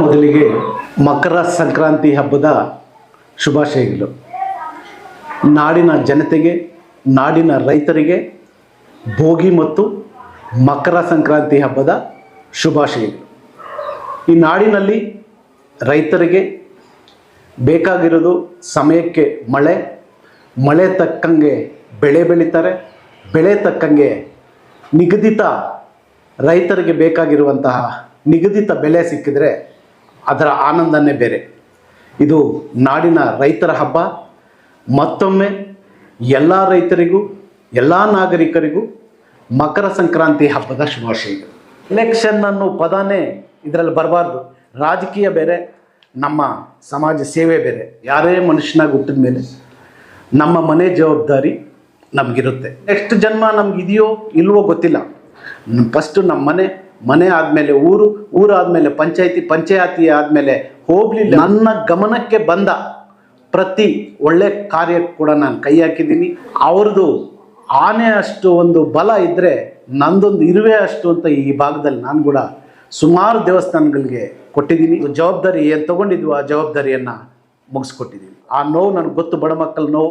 ಮೊದಲಿಗೆ ಮಕರ ಸಂಕ್ರಾಂತಿ ಹಬ್ಬದ ಶುಭಾಶಯಗಳು. ನಾಡಿನ ಜನತೆಗೆ, ನಾಡಿನ ರೈತರಿಗೆ ಭೋಗಿ ಮತ್ತು ಮಕರ ಸಂಕ್ರಾಂತಿ ಹಬ್ಬದ ಶುಭಾಶಯಗಳು. ಈ ನಾಡಿನಲ್ಲಿ ರೈತರಿಗೆ ಬೇಕಾಗಿರೋದು ಸಮಯಕ್ಕೆ ಮಳೆ ಮಳೆ ತಕ್ಕಂಗೆ ಬೆಳೆ ಬೆಳೀತಾರೆ, ಬೆಳೆ ತಕ್ಕಂಗೆ ನಿಗದಿತ ರೈತರಿಗೆ ಬೇಕಾಗಿರುವಂತಹ ನಿಗದಿತ ಬೆಲೆ ಸಿಕ್ಕಿದರೆ ಅದರ ಆನಂದನೇ ಬೇರೆ. ಇದು ನಾಡಿನ ರೈತರ ಹಬ್ಬ, ಮತ್ತೊಮ್ಮೆ ಎಲ್ಲ ರೈತರಿಗೂ, ಎಲ್ಲ ನಾಗರಿಕರಿಗೂ ಮಕರ ಸಂಕ್ರಾಂತಿ ಹಬ್ಬದ ಶುಭಾಶಯಗಳು. ಎಲೆಕ್ಷನ್ ಅನ್ನೋ ಪದನೇ ಇದರಲ್ಲಿ ಬರಬಾರ್ದು. ರಾಜಕೀಯ ಬೇರೆ, ನಮ್ಮ ಸಮಾಜ ಸೇವೆ ಬೇರೆ. ಯಾರೇ ಮನುಷ್ಯನಾಗಿ ಹುಟ್ಟಿದ ಮೇಲೆ ನಮ್ಮ ಮನೆ ಜವಾಬ್ದಾರಿ ನಮಗಿರುತ್ತೆ. ನೆಕ್ಸ್ಟ್ ಜನ್ಮ ನಮಗಿದೆಯೋ ಇಲ್ವೋ ಗೊತ್ತಿಲ್ಲ. ಫಸ್ಟು ನಮ್ಮ ಮನೆ ಮನೆ ಆದಮೇಲೆ ಊರು ಊರಾದಮೇಲೆ ಪಂಚಾಯತಿ ಪಂಚಾಯತಿ ಆದಮೇಲೆ ಹೋಗ್ಲಿ ನನ್ನ ಗಮನಕ್ಕೆ ಬಂದ ಪ್ರತಿ ಒಳ್ಳೆ ಕಾರ್ಯಕ್ಕೆ ಕೂಡ ನಾನು ಕೈ ಹಾಕಿದ್ದೀನಿ. ಅವ್ರದ್ದು ಆನೆ ಅಷ್ಟು ಒಂದು ಬಲ ಇದ್ದರೆ ನಂದೊಂದು ಇರುವೆ ಅಷ್ಟು ಅಂತ ಈ ಭಾಗದಲ್ಲಿ ನಾನು ಕೂಡ ಸುಮಾರು ದೇವಸ್ಥಾನಗಳಿಗೆ ಕೊಟ್ಟಿದ್ದೀನಿ. ಜವಾಬ್ದಾರಿ ಏನು ತಗೊಂಡಿದ್ವು ಆ ಜವಾಬ್ದಾರಿಯನ್ನು ಮುಗಿಸ್ಕೊಟ್ಟಿದ್ದೀನಿ. ಆ ನೋವು ನನಗೆ ಗೊತ್ತು, ಬಡ ಮಕ್ಕಳ ನೋವು.